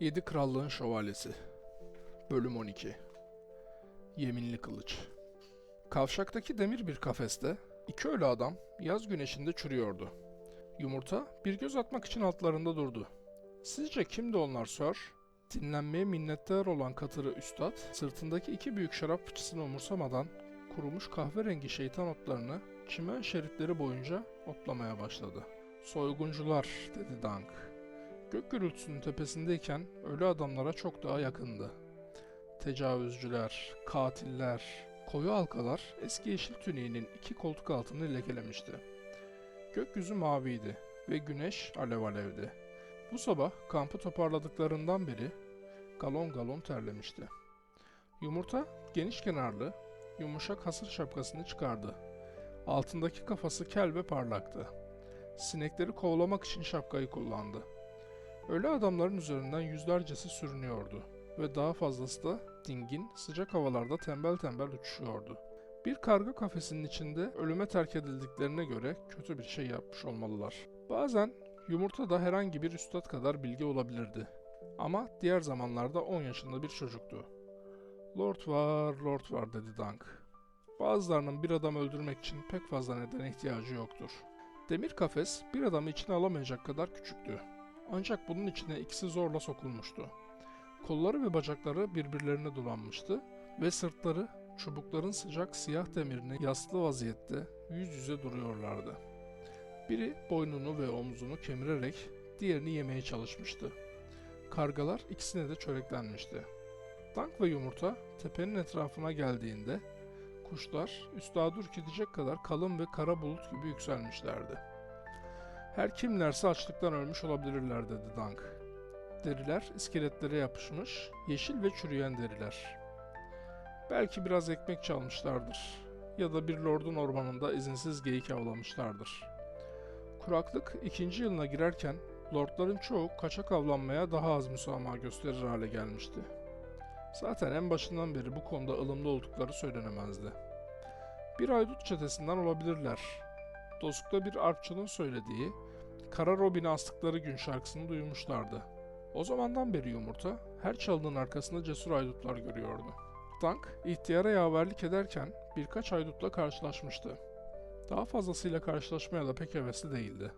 Yedi Krallığın Şövalyesi Bölüm 12 Yeminli Kılıç Kavşaktaki demir bir kafeste iki ölü adam yaz güneşinde çürüyordu. Yumurta bir göz atmak için altlarında durdu. Sizce kimdi onlar Sir? Dinlenmeye minnettar olan katırı üstad, sırtındaki iki büyük şarap fıçısını umursamadan kurumuş kahverengi şeytan otlarını çimen şeritleri boyunca otlamaya başladı. Soyguncular, dedi Dank. Gök gürültüsünün tepesindeyken ölü adamlara çok daha yakındı. Tecavüzcüler, katiller, koyu halkalar eski yeşil tüniğinin iki koltuk altını lekelemişti. Gökyüzü maviydi ve güneş alev alevdi. Bu sabah kampı toparladıklarından beri galon galon terlemişti. Yumurta geniş kenarlı, yumuşak hasır şapkasını çıkardı. Altındaki kafası kel ve parlaktı. Sinekleri kovalamak için şapkayı kullandı. Ölü adamların üzerinden yüzlercesi sürünüyordu ve daha fazlası da dingin, sıcak havalarda tembel tembel uçuşuyordu. Bir karga kafesinin içinde ölüme terk edildiklerine göre kötü bir şey yapmış olmalılar. Bazen yumurta da herhangi bir üstad kadar bilgi olabilirdi. Ama diğer zamanlarda 10 yaşında bir çocuktu. Lord var, Lord var dedi Dunk. Bazılarının bir adam öldürmek için pek fazla nedene ihtiyacı yoktur. Demir kafes bir adamı içine alamayacak kadar küçüktü. Ancak bunun içine ikisi zorla sokulmuştu. Kolları ve bacakları birbirlerine dolanmıştı ve sırtları çubukların sıcak siyah demirine yaslı vaziyette yüz yüze duruyorlardı. Biri boynunu ve omzunu kemirerek diğerini yemeye çalışmıştı. Kargalar ikisine de çöreklenmişti. Dank ve yumurta tepenin etrafına geldiğinde kuşlar üstadı ürkütecek kadar kalın ve kara bulut gibi yükselmişlerdi. Her kimlerse açlıktan ölmüş olabilirler dedi Dank. Deriler iskeletlere yapışmış, yeşil ve çürüyen deriler. Belki biraz ekmek çalmışlardır ya da bir lordun ormanında izinsiz geyik avlamışlardır. Kuraklık ikinci yılına girerken lordların çoğu kaçak avlanmaya daha az müsamaha gösterir hale gelmişti. Zaten en başından beri bu konuda ılımlı oldukları söylenemezdi. Bir haydut çetesinden olabilirler. Dostlukta bir arpçının söylediği Kara Robin'i astıkları gün şarkısını duymuşlardı. O zamandan beri yumurta her çalının arkasında cesur haydutlar görüyordu. Tank ihtiyara yaverlik ederken birkaç haydutla karşılaşmıştı. Daha fazlasıyla karşılaşmaya da pek hevesli değildi.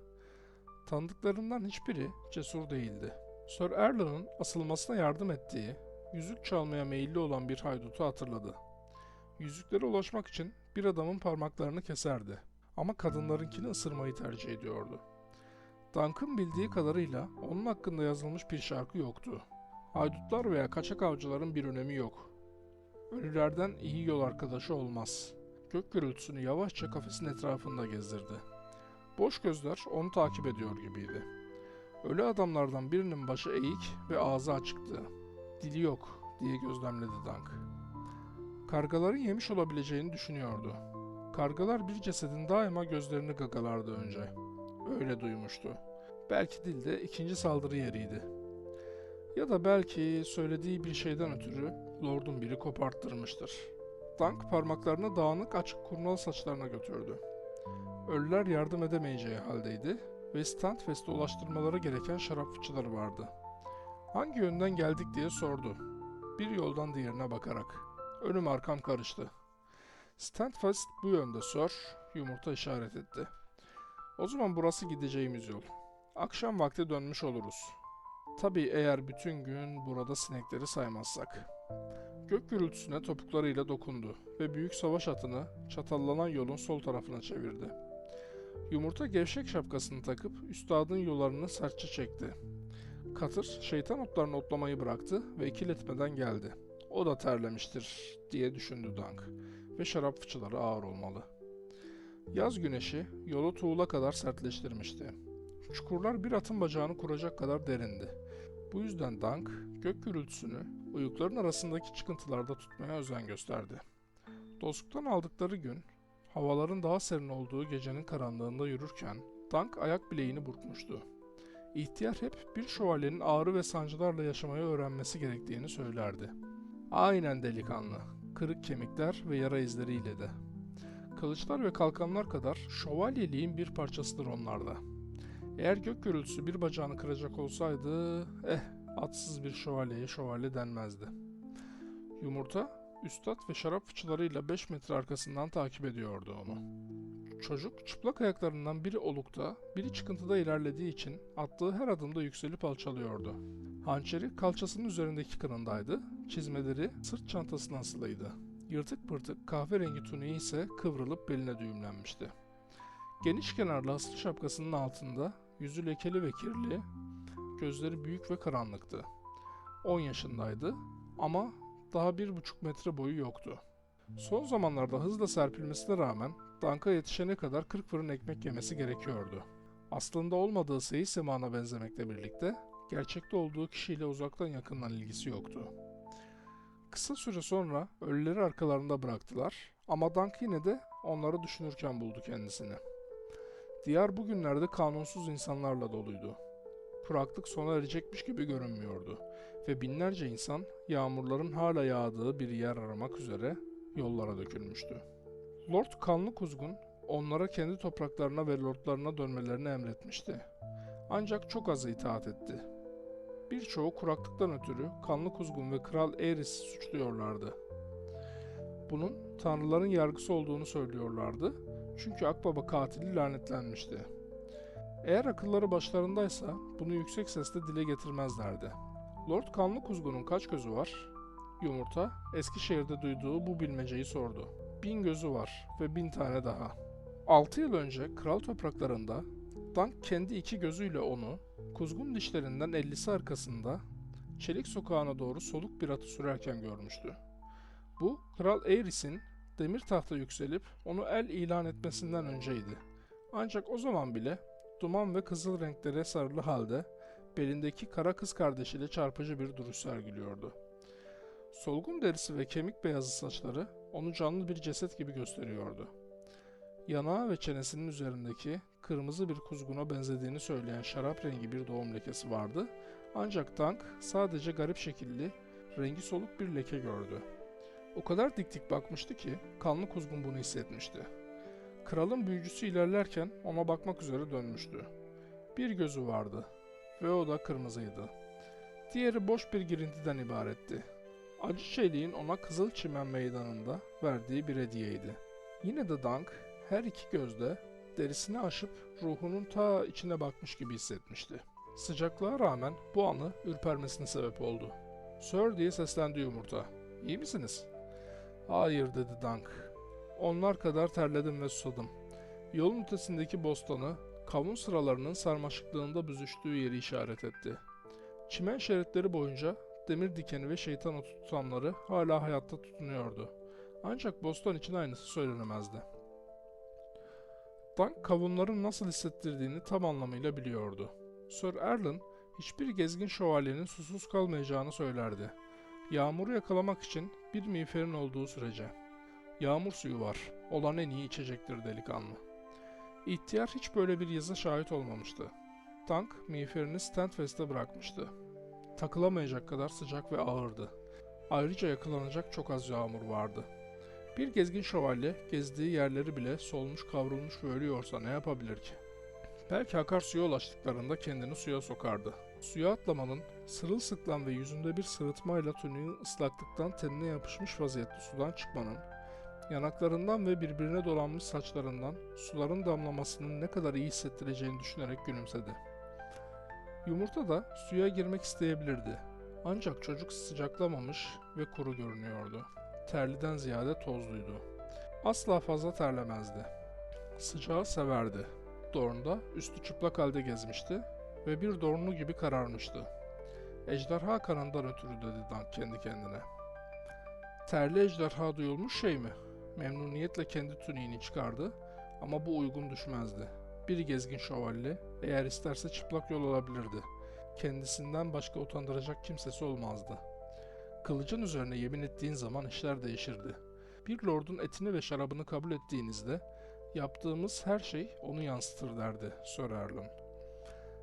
Tanıdıklarından hiçbiri cesur değildi. Sir Erlen'ın asılmasına yardım ettiği, yüzük çalmaya meyilli olan bir haydutu hatırladı. Yüzüklere ulaşmak için bir adamın parmaklarını keserdi ama kadınlarınkini ısırmayı tercih ediyordu. Dunk'ın bildiği kadarıyla onun hakkında yazılmış bir şarkı yoktu. Haydutlar veya kaçak avcıların bir önemi yok. Ölülerden iyi yol arkadaşı olmaz. Gök gürültüsünü yavaşça kafesin etrafında gezdirdi. Boş gözler onu takip ediyor gibiydi. Ölü adamlardan birinin başı eğik ve ağzı açıktı. Dili yok diye gözlemledi Dunk. Kargaların yemiş olabileceğini düşünüyordu. Kargalar bir cesedin daima gözlerini gagalardı önce. Öyle duymuştu. Belki dilde ikinci saldırı yeriydi. Ya da belki söylediği bir şeyden ötürü Lord'un biri koparttırmıştır. Dunk parmaklarını dağınık açık kurnal saçlarına götürdü. Ölüler yardım edemeyeceği haldeydi ve Standfest'e ulaştırmaları gereken şarap fıçıları vardı. Hangi yönden geldik diye sordu. Bir yoldan diğerine bakarak. Önüm arkam karıştı. Standfast bu yönde sor, yumurta işaret etti. O zaman burası gideceğimiz yol. Akşam vakti dönmüş oluruz. Tabii eğer bütün gün burada sinekleri saymazsak. Gök gürültüsüne topuklarıyla dokundu ve büyük savaş atını çatallanan yolun sol tarafına çevirdi. Yumurta gevşek şapkasını takıp üstadın yollarını sertçe çekti. Katır şeytan otlarını otlamayı bıraktı ve ikiletmeden geldi. O da terlemiştir diye düşündü Dunk ve şarap fıçıları ağır olmalı. Yaz güneşi yolu tuğla kadar sertleştirmişti. Çukurlar bir atın bacağını kuracak kadar derindi. Bu yüzden Dunk gök gürültüsünü uyukların arasındaki çıkıntılarda tutmaya özen gösterdi. Dostluktan aldıkları gün havaların daha serin olduğu gecenin karanlığında yürürken Dunk ayak bileğini burkmuştu. İhtiyar hep bir şövalyenin ağrı ve sancılarla yaşamayı öğrenmesi gerektiğini söylerdi. Aynen delikanlı, kırık kemikler ve yara izleriyle de. Kılıçlar ve kalkanlar kadar şövalyeliğin bir parçasıdır onlarda. Eğer gök gürültüsü bir bacağını kıracak olsaydı, eh atsız bir şövalyeye şövalye denmezdi. Yumurta, üstad ve şarap fıçılarıyla 5 metre arkasından takip ediyordu onu. Çocuk çıplak ayaklarından biri olukta, biri çıkıntıda ilerlediği için attığı her adımda yükselip alçalıyordu. Hançeri kalçasının üzerindeki kınındaydı, çizmeleri sırt çantasına asılıydı. Yırtık pırtık kahverengi tuniği ise kıvrılıp beline düğümlenmişti. Geniş kenarlı aslı şapkasının altında yüzü lekeli ve kirli, gözleri büyük ve karanlıktı. 10 yaşındaydı ama daha bir buçuk metre boyu yoktu. Son zamanlarda hızla serpilmesine rağmen danka yetişene kadar 40 fırın ekmek yemesi gerekiyordu. Aslında olmadığı Seyit Sema'na benzemekle birlikte gerçekte olduğu kişiyle uzaktan yakından ilgisi yoktu. Kısa süre sonra ölüleri arkalarında bıraktılar ama Dank yine de onları düşünürken buldu kendisini. Diyar bugünlerde kanunsuz insanlarla doluydu. Kuraklık sona erecekmiş gibi görünmüyordu ve binlerce insan yağmurların hala yağdığı bir yer aramak üzere yollara dökülmüştü. Lord Kanlı Kuzgun onlara kendi topraklarına ve lordlarına dönmelerini emretmişti. Ancak çok az itaat etti. Birçoğu kuraklıktan ötürü Kanlı Kuzgun ve Kral Eris'i suçluyorlardı. Bunun tanrıların yargısı olduğunu söylüyorlardı çünkü Akbaba katili lanetlenmişti. Eğer akılları başlarındaysa bunu yüksek sesle dile getirmezlerdi. Lord Kanlı Kuzgun'un kaç gözü var? Yumurta, Eskişehir'de duyduğu bu bilmeceyi sordu. Bin gözü var ve bin tane daha. Altı yıl önce kral topraklarında Dank kendi iki gözüyle onu, kuzgun dişlerinden ellisi arkasında, çelik sokağına doğru soluk bir atı sürerken görmüştü. Bu, Kral Aerys'in demir tahta yükselip onu el ilan etmesinden önceydi. Ancak o zaman bile duman ve kızıl renklere sarılı halde belindeki kara kız kardeşiyle çarpıcı bir duruş sergiliyordu. Solgun derisi ve kemik beyazı saçları onu canlı bir ceset gibi gösteriyordu. Yanağı ve çenesinin üzerindeki kırmızı bir kuzguna benzediğini söyleyen şarap rengi bir doğum lekesi vardı. Ancak Tank sadece garip şekilli, rengi soluk bir leke gördü. O kadar dik dik bakmıştı ki kanlı kuzgun bunu hissetmişti. Kralın büyücüsü ilerlerken ona bakmak üzere dönmüştü. Bir gözü vardı ve o da kırmızıydı. Diğeri boş bir girintiden ibaretti. Acı çeliğin ona Kızıl Çimen Meydanı'nda verdiği bir hediyeydi. Yine de Dank her iki gözde derisini aşıp ruhunun ta içine bakmış gibi hissetmişti. Sıcaklığa rağmen bu anı ürpermesine sebep oldu. Sir diye seslendi yumurta. İyi misiniz? Hayır dedi Dank. Onlar kadar terledim ve susadım. Yolun ötesindeki bostanı, kavun sıralarının sarmaşıklığında büzüştüğü yeri işaret etti. Çimen şeritleri boyunca demir dikeni ve şeytan otu tutanları hala hayatta tutunuyordu. Ancak bostan için aynısı söylenemezdi. Dank kavunların nasıl hissettirdiğini tam anlamıyla biliyordu. Sir Erlen hiçbir gezgin şövalyenin susuz kalmayacağını söylerdi. Yağmuru yakalamak için bir miğferin olduğu sürece. Yağmur suyu var, olan en iyi içecektir delikanlı. İhtiyar hiç böyle bir yazı şahit olmamıştı. Tank miğferini Standfast'e bırakmıştı. Takılamayacak kadar sıcak ve ağırdı. Ayrıca yakalanacak çok az yağmur vardı. Bir gezgin şövalye gezdiği yerleri bile solmuş kavrulmuş ve ölüyorsa ne yapabilir ki? Belki akarsuya ulaştıklarında kendini suya sokardı. Suya atlamanın, sırılsıklam ve yüzünde bir sırıtmayla tünüğün ıslaklıktan tenine yapışmış vaziyette sudan çıkmanın, yanaklarından ve birbirine dolanmış saçlarından suların damlamasının ne kadar iyi hissettireceğini düşünerek gülümsedi. Yumurta da suya girmek isteyebilirdi. Ancak çocuk sıcaklamamış ve kuru görünüyordu. Terliden ziyade tozluydu. Asla fazla terlemezdi. Sıcağı severdi. Dorn'da üstü çıplak halde gezmişti ve bir dornu gibi kararmıştı. Ejderha kanından ötürü dedi Dank kendi kendine. Terli ejderha duyulmuş şey mi? Memnuniyetle kendi tuniğini çıkardı ama bu uygun düşmezdi. Bir gezgin şövalye eğer isterse çıplak yol alabilirdi. Kendisinden başka utandıracak kimsesi olmazdı. Kılıcın üzerine yemin ettiğin zaman işler değişirdi. Bir lordun etini ve şarabını kabul ettiğinizde yaptığımız her şey onu yansıtır derdi Sir Erlen.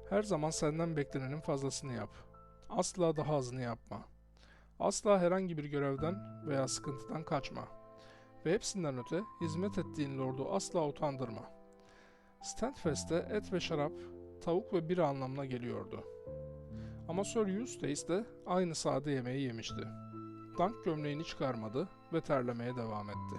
Her zaman senden beklenenin fazlasını yap. Asla daha azını yapma. Asla herhangi bir görevden veya sıkıntıdan kaçma. Ve hepsinden öte hizmet ettiğin lordu asla utandırma. Standfast'te et ve şarap, tavuk ve bira anlamına geliyordu. Ama Sir Eustace de aynı sade yemeği yemişti. Dunk gömleğini çıkarmadı ve terlemeye devam etti.